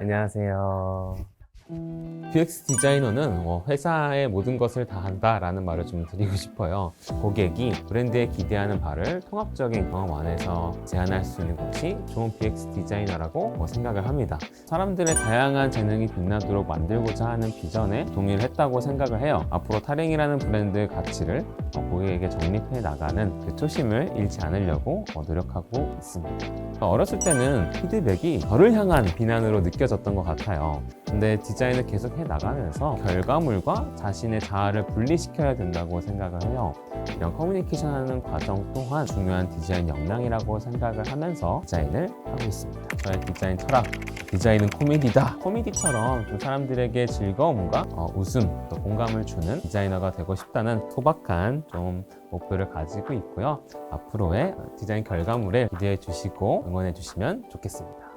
안녕하세요. UX 디자이너는 뭐 회사의 모든 것을 다 한다라는 말을 좀 드리고 싶어요. 고객이 브랜드에 기대하는 바를 통합적인 경험 안에서 제안할 수 있는 것이 좋은 UX 디자이너라고 뭐 생각을 합니다. 사람들의 다양한 재능이 빛나도록 만들고자 하는 비전에 동의를 했다고 생각을 해요. 앞으로 타랭이라는 브랜드의 가치를 어, 고객에게 정립해 나가는 그 초심을 잃지 않으려고 어, 노력하고 있습니다. 어렸을 때는 피드백이 저를 향한 비난으로 느껴졌던 것 같아요. 근데 디자인을 계속 해 나가면서 결과물과 자신의 자아를 분리시켜야 된다고 생각을 해요. 이런 커뮤니케이션 하는 과정 또한 중요한 디자인 역량이라고 생각을 하면서 디자인을 하고 있습니다. 저의 디자인 철학, 디자인은 코미디다. 코미디처럼 좀 사람들에게 즐거움과 어, 웃음, 또 공감을 주는 디자이너가 되고 싶다는 소박한 좀 목표를 가지고 있고요. 앞으로의 디자인 결과물을 기대해 주시고 응원해 주시면 좋겠습니다.